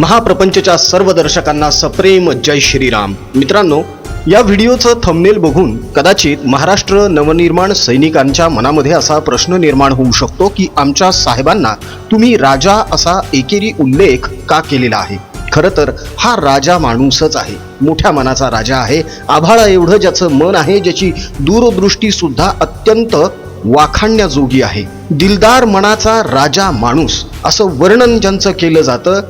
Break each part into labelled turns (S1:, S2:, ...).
S1: महाप्रपंचच्या सर्व दर्शकांना सप्रेम जय श्रीराम. मित्रांनो या व्हिडिओचं थंबनेल बघून कदाचित महाराष्ट्र नवनिर्माण सैनिकांच्या मनामध्ये असा प्रश्न निर्माण होऊ शकतो की आमच्या साहेबांना तुम्ही राजा असा एकेरी उल्लेख का केलेला आहे? खरं तर हा राजा माणूसच आहे. मोठ्या मनाचा राजा आहे. आभाळा एवढं ज्याचं मन आहे ज्याची दूरदृष्टी सुद्धा अत्यंत वाखाणण्याजोगी आहे. दिलदार मनाचा राजा माणूस असं वर्णन ज्यांचं केलं जातं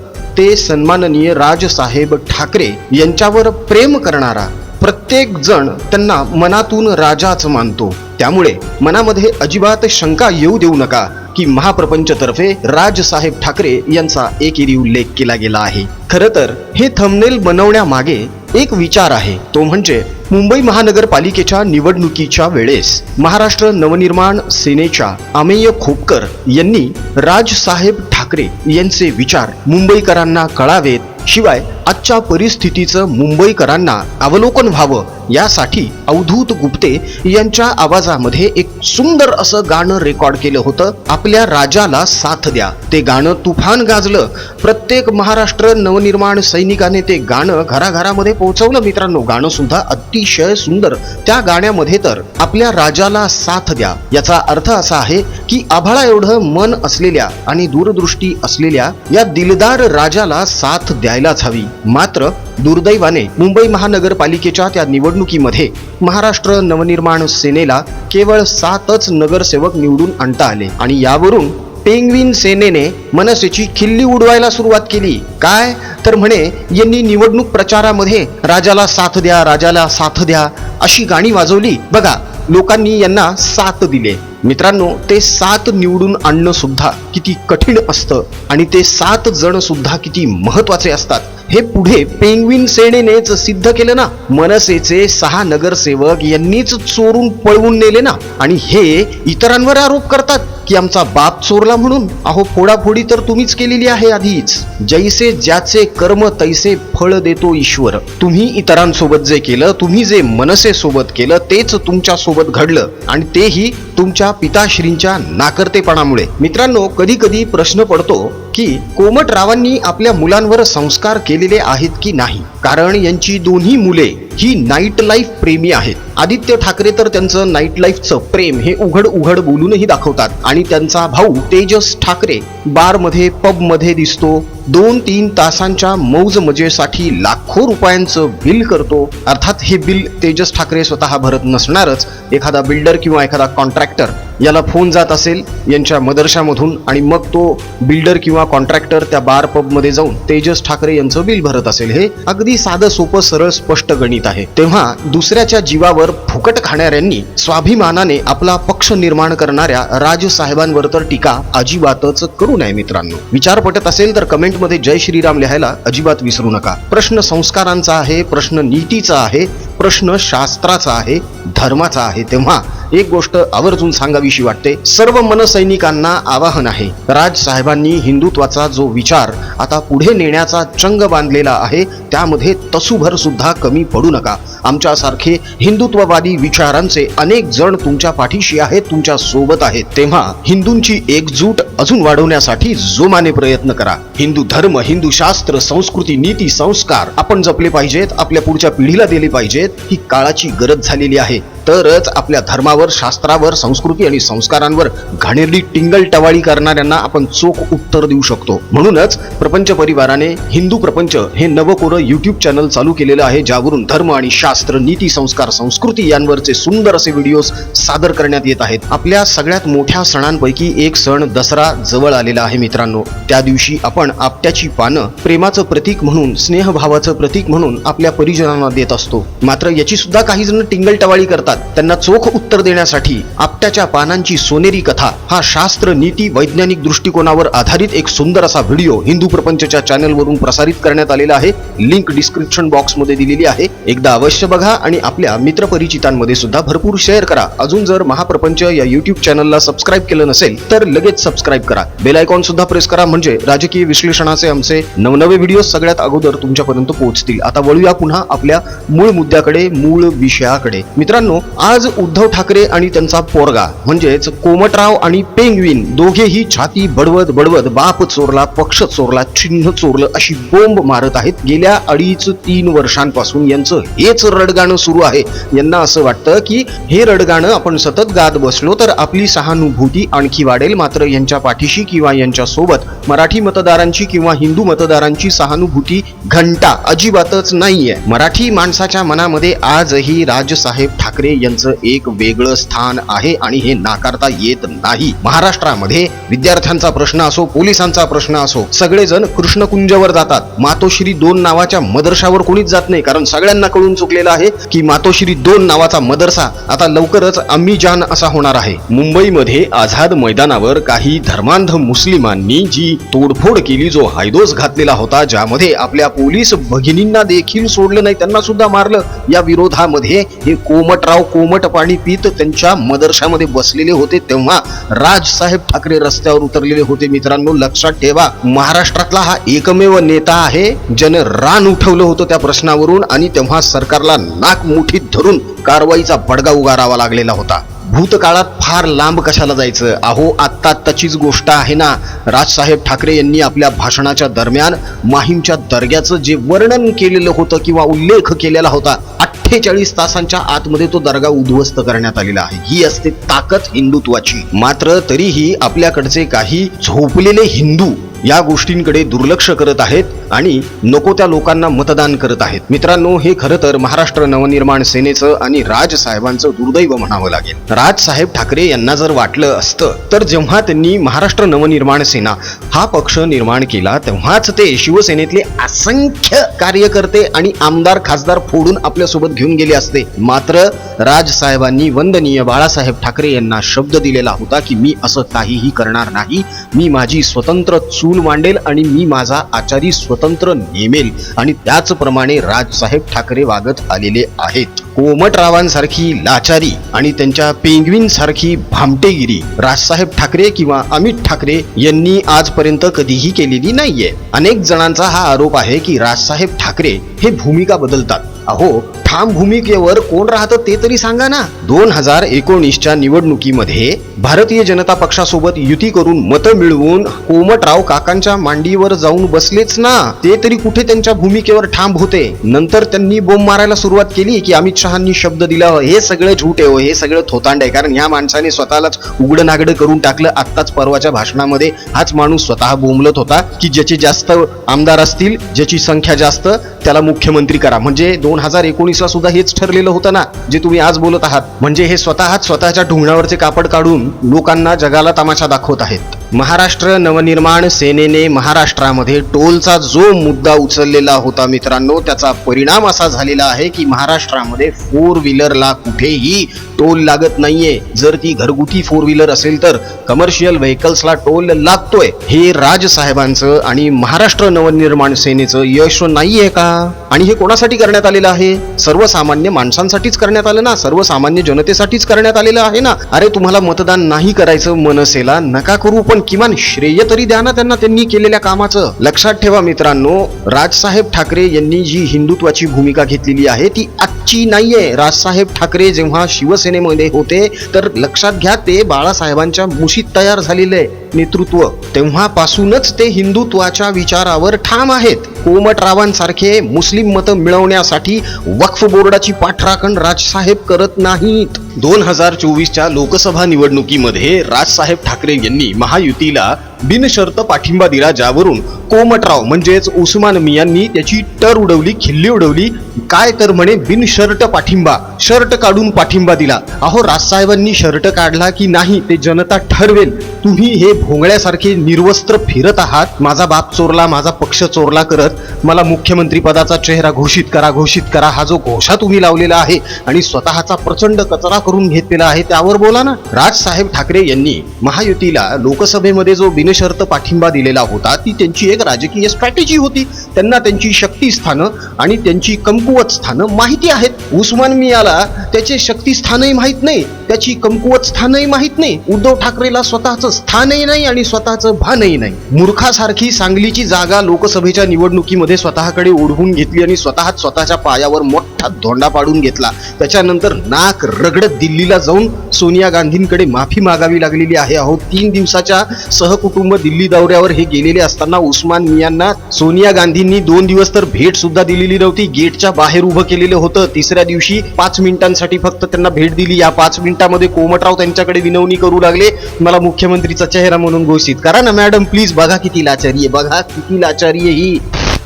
S1: ते सन्माननीय राजसाहेब ठाकरे यांच्यावर प्रेम करणारा प्रत्येक जण त्यांना मनातून राजाच मानतो. त्यामुळे मनामध्ये अजिबात शंका येऊ देऊ नका की महाप्रपंचतर्फे राजसाहेब ठाकरे यांचा एकेरी उल्लेख केला गेला आहे. खरं तर हे थंबनेल बनवण्यामागे एक विचार आहे. तो म्हणजे मुंबई महानगरपालिकेच्या निवडणुकीच्या वेळेस महाराष्ट्र नवनिर्माण सेनेच्या अमेय खोपकर यांनी राजसाहेब ठाकरे यांचे विचार मुंबईकरांना कळावेत. शिवाय आजच्या परिस्थितीचं मुंबईकरांना अवलोकन व्हावं यासाठी अवधूत गुप्ते यांच्या आवाजामध्ये एक सुंदर असं गाणं रेकॉर्ड केलं होतं. आपल्या राजाला साथ द्या. ते गाणं तुफान गाजलं. प्रत्येक महाराष्ट्र नवनिर्माण सैनिकाने ते गाणं घराघरामध्ये पोहोचवलं. मित्रांनो गाणं सुद्धा अतिशय सुंदर. त्या गाण्यामध्ये तर आपल्या राजाला साथ द्या. याचा अर्थ असा आहे की आभाळा एवढं मन असलेल्या आणि दूरदृष्टी असलेल्या या दिलदार राजाला साथ द्यायलाच हवी. मात्र दुर्दैवाने मुंबई महानगरपालिकेच्या त्या निवडणुकीमध्ये महाराष्ट्र नवनिर्माण सेनेला केवळ सातच नगरसेवक निवडून आणता आले. आणि यावरून पेंग्विन सेनेने मनसेची खिल्ली उडवायला सुरुवात केली. काय? तर म्हणे यांनी निवडणूक प्रचारामध्ये राजाला साथ द्या राजाला साथ द्या अशी गाणी वाजवली. बघा लोकांनी यांना साथ दिले. मित्रांनो ते सात निवडून आणणं सुद्धा किती कठीण असतं आणि ते सात जण सुद्धा किती महत्त्वाचे असतात. हे पुढे पेंग्विन सेनेनेच सिद्ध केलं ना? मनसेचे सहा नगरसेवक यांनीच चोरून पळवून नेले ना? आणि हे इतरांवर आरोप करतात की आमचा बाप चोरला म्हणून. अहो फोडाफोडी तर तुम्हीच केलेली आहे आधीच. जैसे ज्याचे कर्म तैसे फळ देतो ईश्वर. तुम्ही इतरांसोबत जे केलं तुम्ही जे मनसे सोबत केलं तेच तुमच्यासोबत घडलं. आणि तेही तुमच्या पिताश्रींच्या नाकर्तेपणामुळे. मित्रांनो कधी कधी प्रश्न पडतो की कोमटरावांनी आपल्या मुलांवर संस्कार केलेले आहेत की नाही? कारण यांची दोन्ही मुले ही नाईट लाईफ प्रेमी आहेत. आदित्य ठाकरे तर त्यांचं नाईट लाईफचं प्रेम हे उघड उघड बोलूनही दाखवतात. आणि त्यांचा भाऊ तेजस ठाकरे बारमध्ये पबमध्ये दिसतो. दोन तीन तासांच्या मौज मजेसाठी लाखो रुपयांचं बिल करतो. अर्थात हे बिल तेजस ठाकरे स्वतः भरत नसणारच. एखादा बिल्डर किंवा एखादा कॉन्ट्रॅक्टर याला फोन जात असेल यांच्या मदरशामधून आणि मग तो बिल्डर किंवा कॉन्ट्रॅक्टर त्या बार पबमध्ये जाऊन तेजस ठाकरे यांचं बिल भरत असेल. हे अगदी साधं सोपं सरळ स्पष्ट गणित आहे. तेव्हा दुसऱ्याच्या जीवावर फुकट खाणाऱ्यांनी स्वाभिमानाने आपला पक्ष निर्माण करणाऱ्या राजसाहेबांवर तर टीका अजिबातच करू नये मित्रांनो. विचार पटत असेल तर कमेंट कमेंटमध्ये जय श्रीराम लिहायला अजिबात विसरू नका. प्रश्न संस्कारांचा आहे प्रश्न नीतीचा आहे प्रश्न शास्त्राचा आहे धर्माचा आहे. तेव्हा एक गोष्ट आवर्जून सांगावीशी वाटते. सर्व मनसैनिकांना आवाहन आहे. राज साहेबांनी हिंदुत्वाचा जो विचार आता पुढे नेण्याचा चंग बांधलेला आहे त्यामध्ये तसूभर सुद्धा कमी पडू नका. आमच्यासारखे हिंदुत्ववादी विचारांचे अनेक जण तुमच्या पाठीशी आहेत तुमच्यासोबत आहेत. तेव्हा हिंदूंची एकजूट अजून वाढवण्यासाठी जोमाने प्रयत्न करा. हिंदू धर्म हिंदू शास्त्र संस्कृती नीती संस्कार आपण जपले पाहिजेत आपल्या पुढच्या पिढीला दिले पाहिजेत ही काळाची गरज झालेली आहे. तरच आपल्या धर्मावर शास्त्रावर संस्कृती आणि संस्कारांवर घाणेरडी टिंगल टवाळी करणाऱ्यांना आपण चोख उत्तर देऊ शकतो. म्हणूनच प्रपंच परिवाराने हिंदू प्रपंच हे नवकोरं युट्यूब चॅनल चालू केलेलं आहे ज्यावरून धर्म आणि शास्त्र नीती संस्कार संस्कृती यांवरचे सुंदर असे व्हिडिओज सादर करण्यात येत आहेत. आपल्या सगळ्यात मोठ्या सणांपैकी एक सण दसरा जवळ आलेला आहे मित्रांनो. त्या दिवशी आपण आपट्याची पानं प्रेमाचं प्रतीक म्हणून स्नेहभावाचं प्रतीक म्हणून आपल्या परिजनांना देत असतो. मात्र याची सुद्धा काही जण टिंगल टवाळी करतात. त्यांना चोख उत्तर देण्यासाठी आपट्याच्या पानांची सोनेरी कथा हा शास्त्र नीती वैज्ञानिक दृष्टिकोनावर आधारित एक सुंदर असा व्हिडिओ हिंदू प्रपंचच्या चॅनलवरून प्रसारित करण्यात आलेला आहे. लिंक डिस्क्रिप्शन बॉक्समध्ये दिलेली आहे. एकदा अवश्य बघा आणि आपल्या मित्रपरिचितांमध्ये सुद्धा भरपूर शेअर करा. अजून जर महाप्रपंच या युट्यूब चॅनलला सबस्क्राईब केलं नसेल तर लगेच सबस्क्राईब करा. बेल आयकॉन सुद्धा प्रेस करा म्हणजे राजकीय विश्लेषणाचे आमचे नवनवे व्हिडिओ सगळ्यात अगोदर तुमच्यापर्यंत पोहोचतील. आता वळूया पुन्हा आपल्या मूळ मुद्द्याकडे मूळ विषयाकडे. मित्रांनो आज उद्धव ठाकरे आणि त्यांचा पोरगा म्हणजेच कोमटराव आणि पेंगविन दोघेही छाती बडवत बडवत बाप चोरला पक्ष चोरला चिन्ह चोरलं अशी बोंब मारत आहेत. गेल्या अडीच तीन वर्षांपासून यांचं हेच रडगाणं सुरू आहे. यांना असं वाटतं की हे रडगाणं आपण सतत गात बसलो तर आपली सहानुभूती आणखी वाढेल. मात्र यांच्या पाठीशी किंवा यांच्या सोबत मराठी मतदारांची किंवा हिंदू मतदारांची सहानुभूती घंटा अजिबातच नाहीये. मराठी माणसाच्या मनामध्ये आजही राजसाहेब ठाकरे यांचं एक वेगळं स्थान आहे आणि हे नाकारता येत नाही. महाराष्ट्रामध्ये विद्यार्थ्यांचा प्रश्न असो पोलिसांचा प्रश्न असो सगळेजण कृष्णकुंजवर जातात. मातोश्री दोन नावाच्या मदरशावर कोणीच जात नाही. कारण सगळ्यांना कळून चुकलेलं आहे की मातोश्री दोन नावाचा मदरसा आता लवकरच अम्मी जान असा होणार आहे. मुंबईमध्ये आझाद मैदानावर काही धर्मांध मुस्लिमांनी जी तोडफोड केली जो हायदोस घातलेला होता ज्यामध्ये आपल्या पोलीस भगिनींना देखील सोडलं नाही त्यांना सुद्धा मारलं. या विरोधामध्ये हे कोमटराव कोमट पाणी पित त्यांच्या मदरशामध्ये बसलेले होते तेव्हा राजसाहेब ठाकरे रस्त्यावर उतरलेले होते. मित्रांनो लक्षात ठेवा महाराष्ट्रातला हा एकमेव नेता आहे ज्यानं रान उठवलं होतं त्या प्रश्नावरून आणि तेव्हा सरकारला नाक मुठीत धरून कारवाईचा बडगा उगारावा लागलेला होता. भूतकाळात फार लांब कशाला जायचं? अहो आत्ता आत्ताचीच गोष्ट आहे ना. राजसाहेब ठाकरे यांनी आपल्या भाषणाच्या दरम्यान माहीमच्या दर्ग्याचं जे वर्णन केलेलं होतं किंवा उल्लेख केलेला होता अठ्ठेचाळीस तासांच्या आतमध्ये तो दर्गा उद्ध्वस्त करण्यात आलेला आहे. ही असते ताकद हिंदुत्वाची. मात्र तरीही आपल्याकडचे काही झोपलेले हिंदू या गोष्टींकडे दुर्लक्ष करत आहेत. आणि नको त्या लोकांना मतदान करत आहेत. मित्रांनो हे खरं तर महाराष्ट्र नवनिर्माण सेनेचं आणि राज साहेबांचं दुर्दैव म्हणावं लागेल. राज साहेब ठाकरे यांना जर वाटलं असतं तर जेव्हा त्यांनी महाराष्ट्र नवनिर्माण सेना हा पक्ष निर्माण केला तेव्हाच ते शिवसेनेतले असंख्य कार्यकर्ते आणि आमदार खासदार फोडून आपल्यासोबत घेऊन गेले असते. मात्र राज साहेबांनी वंदनीय बाळासाहेब ठाकरे यांना शब्द दिलेला होता की मी असं काहीही करणार नाही. मी माझी स्वतंत्र चूल मांडेल आणि मी माझा आचारी स्वतंत्र नेमेल आणि त्याचप्रमाणे राजसाहेब ठाकरे वागत आलेले आहेत. कोमटरावांसारखी लाचारी आणि त्यांच्या पेंग्विन सारखी भामटेगिरी राजसाहेब ठाकरे किंवा अमित ठाकरे यांनी आजपर्यंत कधीही केलेली नाहीये. अनेक जणांचा हा आरोप आहे की राजसाहेब ठाकरे हे भूमिका बदलतात. अहो ठाम भूमिकेवर कोण राहतं ते तरी सांगा ना. दोन हजार एकोणीसच्या निवडणुकीमध्ये भारतीय जनता पक्षासोबत युती करून मतं मिळवून कोमटराव काकांच्या मांडीवर जाऊन बसलेच ना. ते तरी कुठे त्यांच्या भूमिकेवर ठाम होते? नंतर त्यांनी बोंब मारायला सुरुवात केली की अमित शहांनी शब्द दिला हे सगळं झूट आहे हो, हे सगळं थोतांड आहे. कारण ह्या माणसाने स्वतःलाच उघडं नागडं करून टाकलं. आत्ताच परवाच्या भाषणामध्ये हाच माणूस स्वतः बोंबलत होता की ज्याचे जास्त आमदार असतील ज्याची संख्या जास्त त्याला मुख्यमंत्री करा. म्हणजे दोन हजार एकोणीसला सुद्धा हेच ठरलेलं होतं ना जे तुम्ही आज बोलत आहात. म्हणजे हे स्वतःच स्वतःच्या ढुंगणावरचे कापड काढून लोकांना जगाला तमाशा दाखवत आहेत. महाराष्ट्र नवनिर्माण सेनेने महाराष्ट्रामध्ये टोलचा जो मुद्दा उचललेला होता मित्रांनो त्याचा परिणाम असा झालेला आहे की महाराष्ट्रामध्ये फोर व्हीलरला कुठेही टोल लागत नाहीये. जर ती घरगुती फोर व्हीलर असेल तर कमर्शियल व्हेकल्सला टोल लागतोय हे राज साहेबांचं आणि महाराष्ट्र नवनिर्माण सेनेचं यश नाहीये का? आणि हे कोणासाठी करण्यात आलेलं आहे? सर्वसामान्य माणसांसाठीच करण्यात आलं ना? सर्वसामान्य जनतेसाठीच करण्यात आलेलं आहे ना? अरे तुम्हाला मतदान नाही करायचं मनसेला नका करू पण किमान श्रेय तरी द्या ना त्यांना त्यांनी केलेल्या कामाचं. लक्षात ठेवा मित्रांनो राजसाहेब ठाकरे यांनी जी हिंदुत्वाची भूमिका घेतलेली आहे ती आजची नाहीये. राजसाहेब ठाकरे जेव्हा शिवसेनेमध्ये होते तर लक्षात घ्या ते बाळासाहेबांच्या मुशीत तयार झालेले नेतृत्व. तेव्हापासूनच ते हिंदुत्वाच्या विचारावर ठाम आहेत. कोमटरावांसारखे मुस्लिम मतं मिळवण्यासाठी वक्फ बोर्डाची पाठराखण राजसाहेब करत नाहीत. दोन हजार चोवीसच्या लोकसभा निवडणुकीमध्ये राजसाहेब ठाकरे यांनी महायुतीला बिनशर्त पाठिंबा दिला ज्यावरून कोमटराव म्हणजेच उस्मान मियांनी त्याची टर उडवली खिल्ली उडवली. काय तर म्हणे बिनशर्ट पाठिंबा. शर्ट काढून पाठिंबा दिला. अहो राजसाहेबांनी शर्ट काढला की नाही ते जनता ठरवेल. तुम्ही हे भोंगळ्यासारखे निर्वस्त्र फिरत आहात. माझा बाप चोरला माझा पक्ष चोरला करत. मला मुख्यमंत्री पदाचा चेहरा घोषित करा घोषित करा. हा जो घोषा तुम्ही लावलेला आहे आणि स्वतःचा प्रचंड कचरा करून घेतलेला आहे त्यावर बोला ना. राजसाहेब ठाकरे यांनी महायुतीला लोकसभेमध्ये जो बिन बिनशर्त पाठिंबा दिलेला होता. ती त्यांची एक राजकीय स्ट्रॅटेजी होती. त्यांना त्यांची शक्ती स्थानं आणि त्यांची कमकुवत स्थानं माहिती आहेत. उस्मान मियाला त्याचे शक्ती स्थानही माहीत नाही. त्याची कमकुवत स्थानही माहीत नाही. उद्धव ठाकरेला स्वतःचं स्वतःचं स्थानही नाही आणि स्वतःचं भानही नाही. मूर्खासारखी सांगलीची जागा लोकसभेच्या निवडणुकीमध्ये स्वतःकडे ओढवून घेतली आणि स्वतःच स्वतःच्या पायावर मोठा धोंडा पाडून घेतला. त्याच्यानंतर नाक रगडत दिल्लीला जाऊन सोनिया गांधींकडे माफी मागावी लागलेली आहे. अहो तीन दिवसाच्या सहकुटुंब दिल्ली दौऱ्यावर हे गेलेले असताना उस्मान मियांना सोनिया गांधींनी दोन दिवस तर भेट सुद्धा दिलेली नव्हती. गेटच्या बाहेर उभं केलेलं होतं. तिसऱ्या दिवशी पाच मिनिटांसाठी फक्त त्यांना भेट दिली. या पाच मिनिटांमध्ये कोमटराव त्यांच्याकडे विनवणी करू लागले. मला मुख्यमंत्रीचा चेहरा म्हणून घोषित करा ना मॅडम. प्लीज बघा किती लाचारी आहे. बघा किती लाचारी आहे ही.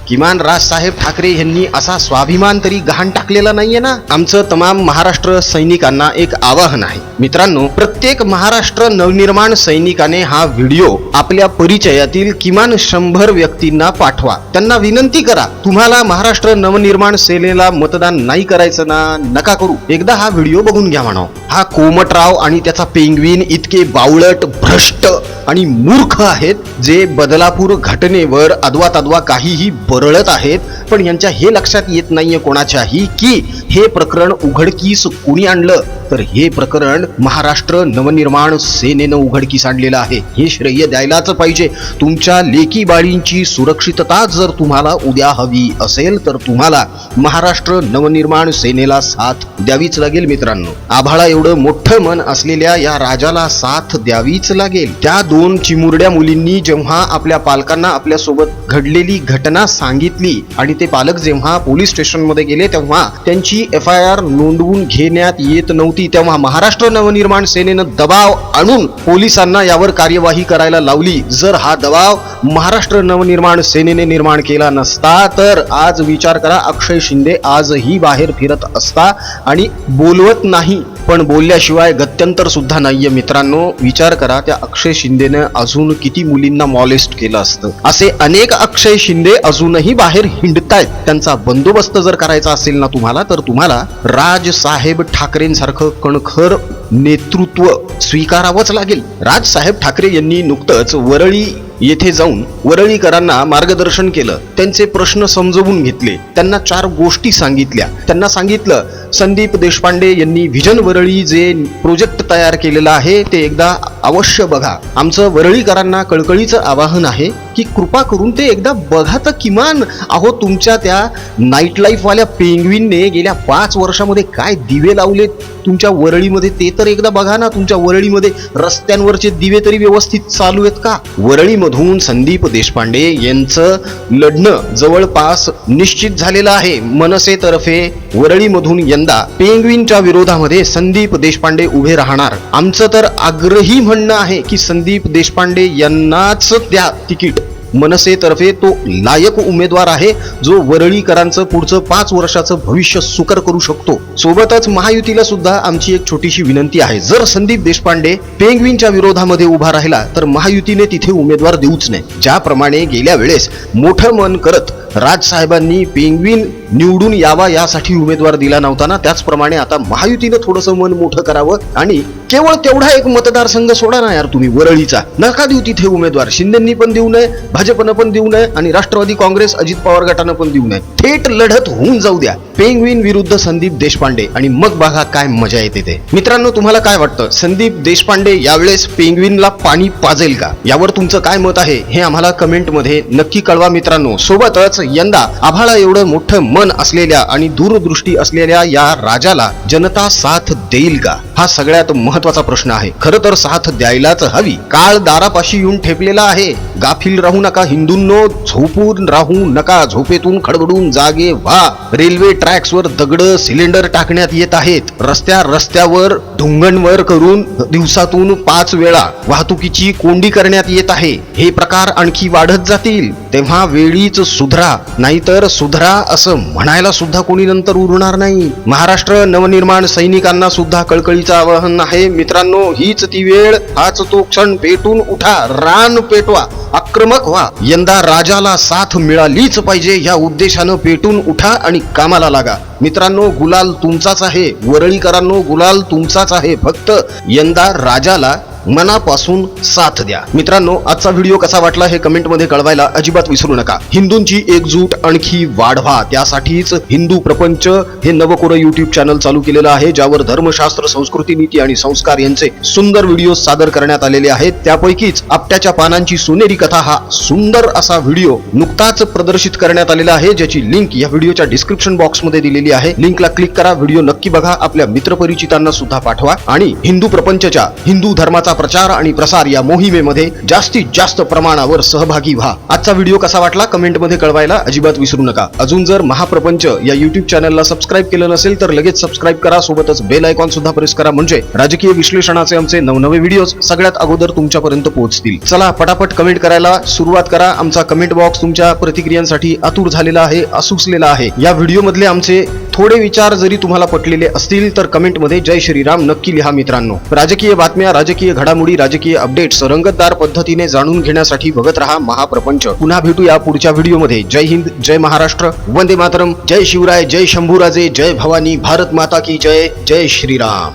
S1: किमान राजसाहेब ठाकरे यांनी असा स्वाभिमान तरी गहाण टाकलेला नाहीये ना? आमचं तमाम महाराष्ट्र सैनिकांना एक आवाहन आहे. मित्रांनो प्रत्येक महाराष्ट्र नवनिर्माण सैनिकाने हा व्हिडिओ आपल्या परिचयातील किमान शंभर व्यक्तींना पाठवा. त्यांना विनंती करा तुम्हाला महाराष्ट्र नवनिर्माण सेनेला मतदान नाही करायचं ना नका करू. एकदा हा व्हिडिओ बघून घ्या म्हणा हा कोमटराव आणि त्याचा पेंग्विन इतके बावळट भ्रष्ट आणि मूर्ख आहेत जे बदलापूर घटनेवर अदवा तद्वा काहीही बरळत आहेत. पण यांच्या हे लक्षात येत नाहीये कोणाच्याही की हे प्रकरण उघडकीस कुणी आणलं? तर हे प्रकरण महाराष्ट्र नवनिर्माण सेनेनं उघडकीस आणलेलं आहे. हे श्रेय द्यायलाच पाहिजे. तुमच्या लेकी बाळींची सुरक्षितता जर तुम्हाला उद्या हवी असेल तर तुम्हाला महाराष्ट्र नवनिर्माण सेनेला साथ द्यावीच लागेल मित्रांनो. आभाळा एवढं मोठं मन असलेल्या या राजाला साथ द्यावीच लागेल. त्या दोन चिमुरड्या मुलींनी जेव्हा आपल्या पालकांना आपल्यासोबत घडलेली घटना सांगितली आणि ते पालक जेव्हा पोलीस स्टेशनमध्ये गेले तेव्हा त्यांची एफ आय आर नोंदवून घेण्यात येत नव्हती. तेव्हा महाराष्ट्र नवनिर्माण सेनेनं दबाव आणून पोलिसांना यावर कार्यवाही करायला लावली. जर हा दबाव महाराष्ट्र नवनिर्माण सेनेने निर्माण केला नसता तर आज विचार करा अक्षय शिंदे आजही बाहेर फिरत असता आणि बोलवत नाही. पण बोलल्याशिवाय गत्यंतर सुद्धा नाहीये. मित्रांनो विचार करा त्या अक्षय शिंदेनं अजून किती मुलींना मॉलेस्ट केलं असतं? असे अनेक अक्षय शिंदे अजूनही बाहेर हिंडतायत. त्यांचा बंदोबस्त जर करायचा असेल ना तुम्हाला तर तुम्हाला राज साहेब ठाकरेंसारखं कणखर नेतृत्व स्वीकारावंच लागेल. राज साहेब ठाकरे यांनी नुकतंच वरळी येथे जाऊन वरळीकरांना मार्गदर्शन केलं. त्यांचे प्रश्न समजवून घेतले. त्यांना चार गोष्टी सांगितल्या. त्यांना सांगितलं संदीप देशपांडे यांनी व्हिजन वरळी जे प्रोजेक्ट तयार केलेलं आहे ते एकदा अवश्य बघा. आमचं वरळीकरांना कळकळीचं आवाहन आहे की कृपा करून ते एकदा बघा तर किमान. अहो तुमच्या त्या नाईट लाईफवाल्या पेंग्विनने गेल्या पाच वर्षामध्ये काय दिवे लावले तुमच्या वरळीमध्ये ते तर एकदा बघा ना. तुमच्या वरळीमध्ये रस्त्यांवरचे दिवे तरी व्यवस्थित चालू आहेत का? वरळीमधून संदीप देशपांडे यांचं लढणं जवळपास निश्चित झालेलं आहे. मनसेतर्फे वरळीमधून यंदा पेंग्विनच्या विरोधामध्ये संदीप देशपांडे उभे राहणार. आमचं तर आग्रही म्हणणं आहे की संदीप देशपांडे यांनाच द्या तिकीट. मनसेतर्फे तो लायक उमेदवार आहे जो वरळीकरांचं पुढचं पाच वर्षाचं भविष्य सुकर करू शकतो. सोबतच महायुतीला सुद्धा आमची एक छोटीशी विनंती आहे. जर संदीप देशपांडे पेंग्विनच्या विरोधामध्ये उभा राहिला तर महायुतीने तिथे उमेदवार देऊच नाही ज्याप्रमाणे गेल्या वेळेस मोठं मन करत राजसाहेबांनी पेंग्विन निवडून यावा यासाठी उमेदवार दिला नव्हता ना त्याचप्रमाणे आता महायुतीनं थोडंसं मन मोठं करावं आणि केवळ तेवढा एक मतदारसंघ सोडा ना यार तुम्ही वरळीचा. नका देऊ तिथे उमेदवार. शिंदेंनी पण देऊ नये भाजपनं पण देऊ नये आणि राष्ट्रवादी काँग्रेस अजित पवार गटानं पण देऊ नये. थेट लढत होऊन जाऊ द्या. पेंग्विन विरुद्ध संदीप देशपांडे आणि मग बघा काय मजा येते ते. मित्रांनो तुम्हाला काय वाटतं? संदीप देशपांडे यावेळेस पेंग्विनला पाणी पाजेल का? यावर तुमचं काय मत आहे? हे आम्हाला कमेंटमध्ये नक्की कळवा मित्रांनो. सोबतच यंदा आभाळा एवढं मोठं मन असलेल्या आणि दूरदृष्टी असलेल्या या राजाला जनता साथ देईल का? हा सगळ्यात महत्त्वाचा प्रश्न आहे. खरं तर साथ द्यायलाच हवी. काळ दारापाशी येऊन ठेपलेला आहे. गाफील राहू नका हिंदूंनो झोपून राहू नका. झोपेतून खडबडून जागे व्हा. रेल्वे ट्रॅक्सवर दगड सिलेंडर टाकण्यात येत आहेत. रस्त्या रस्त्यावर ढुंगणवर करून दिवसातून पाच वेळा वाहतुकीची कोंडी करण्यात येत आहे. हे प्रकार आणखी वाढत जातील. तेव्हा वेळीच सुधरा. नाहीतर सुधरा असं म्हणायला सुद्धा कोणी नंतर उरणार नाही. महाराष्ट्र नवनिर्माण सैनिकांना सुद्धा कळकळीचं आवाहन आहे. मित्रांनो हीच ती वेळ हाच तो क्षण. पेटून उठा रान पेटवा आक्रमक व्हा. यंदा राजाला साथ मिळालीच पाहिजे या उद्देशानं पेटून उठा आणि कामाला लागा. मित्रांनो गुलाल तुमचाच आहे. वरळीकरांनो गुलाल तुमचाच आहे. फक्त यंदा राजाला मनापासून साथ द्या. मित्रांनो आजचा व्हिडिओ कसा वाटला हे कमेंटमध्ये कळवायला अजिबात विसरू नका. हिंदूंची एकजूट आणखी वाढवा. त्यासाठीच हिंदू प्रपंच हे नवकोर युट्यूब चॅनल चालू केलेलं आहे ज्यावर धर्मशास्त्र संस्कृती नीती आणि संस्कार यांचे सुंदर व्हिडिओ सादर करण्यात आलेले आहेत. त्यापैकीच आपट्याच्या पानांची सोनेरी कथा हा सुंदर असा व्हिडिओ नुकताच प्रदर्शित करण्यात आलेला आहे ज्याची लिंक या व्हिडिओच्या डिस्क्रिप्शन बॉक्समध्ये दिलेली आहे. लिंकला क्लिक करा व्हिडिओ नक्की बघा आपल्या मित्रपरिचितांना सुद्धा पाठवा आणि हिंदू प्रपंचच्या हिंदू धर्माचा प्रचार आणि प्रसार या मोहिमेमध्ये जास्तीत जास्त प्रमाणावर सहभागी व्हा. आजचा व्हिडिओ कसा वाटला कमेंटमध्ये कळवायला अजिबात विसरू नका. अजून जर महाप्रपंच या युट्यूब चॅनलला सबस्क्राईब केलं नसेल तर लगेच सबस्क्राईब करा सोबतच बेल आयकॉन सुद्धा प्रेस करा. म्हणजे राजकीय विश्लेषणाचे आमचे नवनवे व्हिडिओज सगळ्यात अगोदर तुमच्यापर्यंत पोहोचतील. चला पटापट कमेंट करायला सुरुवात करा. आमचा कमेंट बॉक्स तुमच्या प्रतिक्रियांसाठी आतुर झालेला आहे असुसलेला आहे. या व्हिडिओ मधले आमचे थोडे विचार जरी तुम्हाला पटलेले असतील तर कमेंटमध्ये जय श्रीराम नक्की लिहा मित्रांनो. राजकीय बातम्या राजकीय घडामोडी राजकीय अपडेट्स रंगतदार पद्धतीने जाणून घेण्यासाठी बघत रहा महाप्रपंच. पुन्हा भेटूया पुढच्या व्हिडिओमध्ये. जय हिंद जय महाराष्ट्र. वंदे मातरम. जय शिवराय जय शंभूराजे जय भवानी. भारत माता की जय. जय श्रीराम.